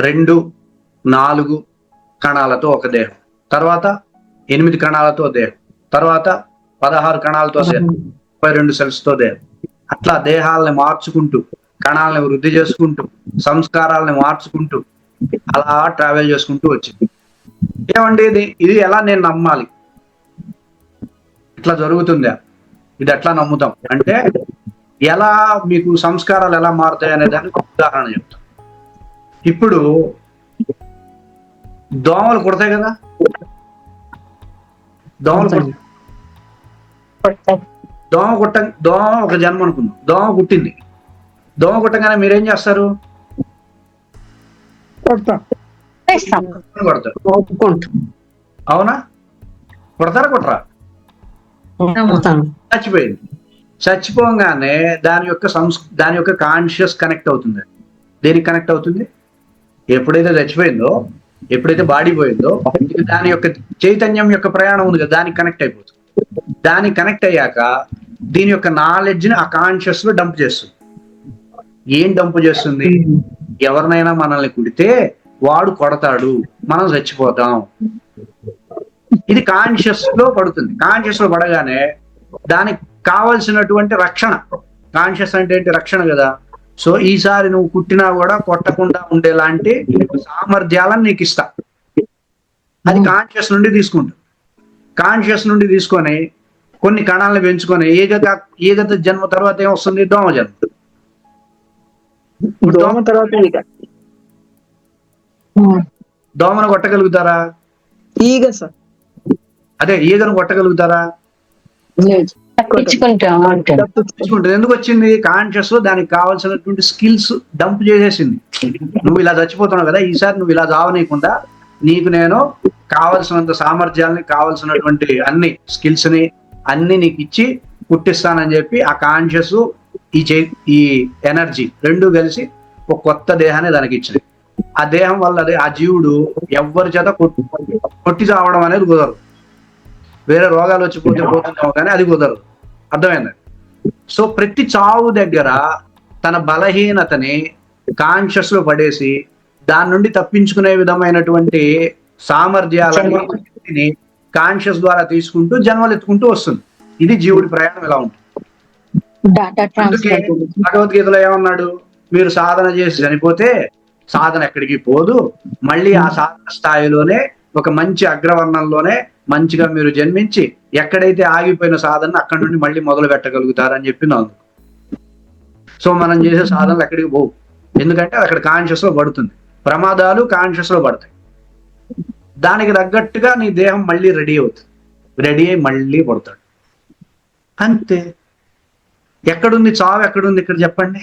రెండు నాలుగు కణాలతో ఒక దేహం. తర్వాత ఎనిమిది కణాలతో దేహం. తర్వాత పదహారు కణాలతో దేహం. ముప్పై రెండు సెల్స్తో దేహం. అట్లా దేహాలని మార్చుకుంటూ కణాలని వృద్ధి చేసుకుంటూ సంస్కారాలని మార్చుకుంటూ అలా ట్రావెల్ చేసుకుంటూ వచ్చింది. ఏమండి ఇది? ఇది ఎలా నేను నమ్మాలి? ఇట్లా జరుగుతుందా? ఇది ఎట్లా నమ్ముతాం? అంటే ఎలా మీకు సంస్కారాలు ఎలా మారుతాయి అనే దానికి ఉదాహరణ చెప్తాం. ఇప్పుడు దోమలు కుడతాయి కదా? దోమలు. దోమ కుట్ట దోమ ఒక జన్మ అనుకుందాం. దోమ కుట్టింది దోమ కుట్టగానే మీరేం చేస్తారు? అవునా? కొడతారా కొట్టరా? నమ్ముతాం చచ్చిపోయింది. చచ్చిపోగానే దాని యొక్క సంస్ దాని యొక్క కాన్షియస్ కనెక్ట్ అవుతుంది. దేనికి కనెక్ట్ అవుతుంది? ఎప్పుడైతే చచ్చిపోయిందో ఎప్పుడైతే బాడీ పోయిందో దాని యొక్క చైతన్యం యొక్క ప్రయాణం ఉంది కదా దానికి కనెక్ట్ అయిపోతుంది. దానికి కనెక్ట్ అయ్యాక దీని యొక్క నాలెడ్జ్ని ఆ కాన్షియస్లో డంప్ చేస్తుంది. ఏం డంప్ చేస్తుంది? ఎవరినైనా మనల్ని కుడితే వాడు కొడతాడు మనం చచ్చిపోతాం. ఇది కాన్షియస్లో పడుతుంది. కాన్షియస్లో పడగానే దానికి కావలసినటువంటి రక్షణ. కాన్షియస్ అంటే ఏంటి? రక్షణ కదా. సో ఈసారి నువ్వు కుట్టినా కూడా కొట్టకుండా ఉండేలాంటి సామర్థ్యాలను నీకు ఇస్తా. అది కాన్షియస్ నుండి తీసుకుంటా. కాన్షియస్ నుండి తీసుకొని కొన్ని కణాలను పెంచుకొని ఏగత ఏగత జన్మ తర్వాత ఏమొస్తుంది దోమ జన్మ. ఇప్పుడు దోమ తర్వాత దోమను కొట్టగలుగుతారా? ఈగ సార్. అదే ఈగను కొట్టగలుగుతారా? తప్పించుకుంటాం తెచ్చుకుంటుంది ఎందుకు వచ్చింది? కాన్షియస్లో దానికి కావాల్సినటువంటి స్కిల్స్ డంప్ చేసేసింది. నువ్వు ఇలా చచ్చిపోతున్నావు కదా ఈసారి నువ్వు ఇలా చావనీయకుండా నీకు నేను కావలసినంత సామర్థ్యాలని కావలసినటువంటి అన్ని స్కిల్స్ని అన్ని నీకు ఇచ్చి పుట్టిస్తానని చెప్పి ఆ కాన్షియస్ ఈ చే ఈ ఎనర్జీ రెండు కలిసి ఒక కొత్త దేహాన్ని దానికి ఇచ్చింది ఆ దేహం వల్ల అది ఆ జీవుడు ఎవ్వరి చేత కొట్టి కొట్టి చావడం అనేది కుదరదు. వేరే రోగాలు వచ్చి పోతే పోతుందేమో కానీ అది కుదరదు. అర్థమైంది? సో ప్రతి చావు దగ్గర తన బలహీనతని కాన్షియస్లో పడేసి దాని నుండి తప్పించుకునే విధమైనటువంటి సామర్థ్యాలని కాన్షియస్ ద్వారా తీసుకుంటూ జన్మలు ఎత్తుకుంటూ వస్తుంది. ఇది జీవుడి ప్రయాణం ఇలా ఉంటుంది? భగవద్గీతలో ఏమన్నాడు? మీరు సాధన చేసి చనిపోతే సాధన ఎక్కడికి పోదు. మళ్ళీ ఆ సాధన స్థాయిలోనే ఒక మంచి అగ్రవర్ణంలోనే మంచిగా మీరు జన్మించి ఎక్కడైతే ఆగిపోయిన సాధన అక్కడి నుండి మళ్ళీ మొదలు పెట్టగలుగుతారని చెప్పి నాకు సో మనం చేసే సాధనలు ఎక్కడికి పోవు. ఎందుకంటే అక్కడ కాన్షియస్లో పడుతుంది. ప్రమాదాలు కాన్షియస్లో పడతాయి. దానికి తగ్గట్టుగా నీ దేహం మళ్ళీ రెడీ అవుతుంది. రెడీ అయి మళ్ళీ పడతాడు. అంతే. ఎక్కడుంది చావు ఎక్కడుంది ఇక్కడ చెప్పండి.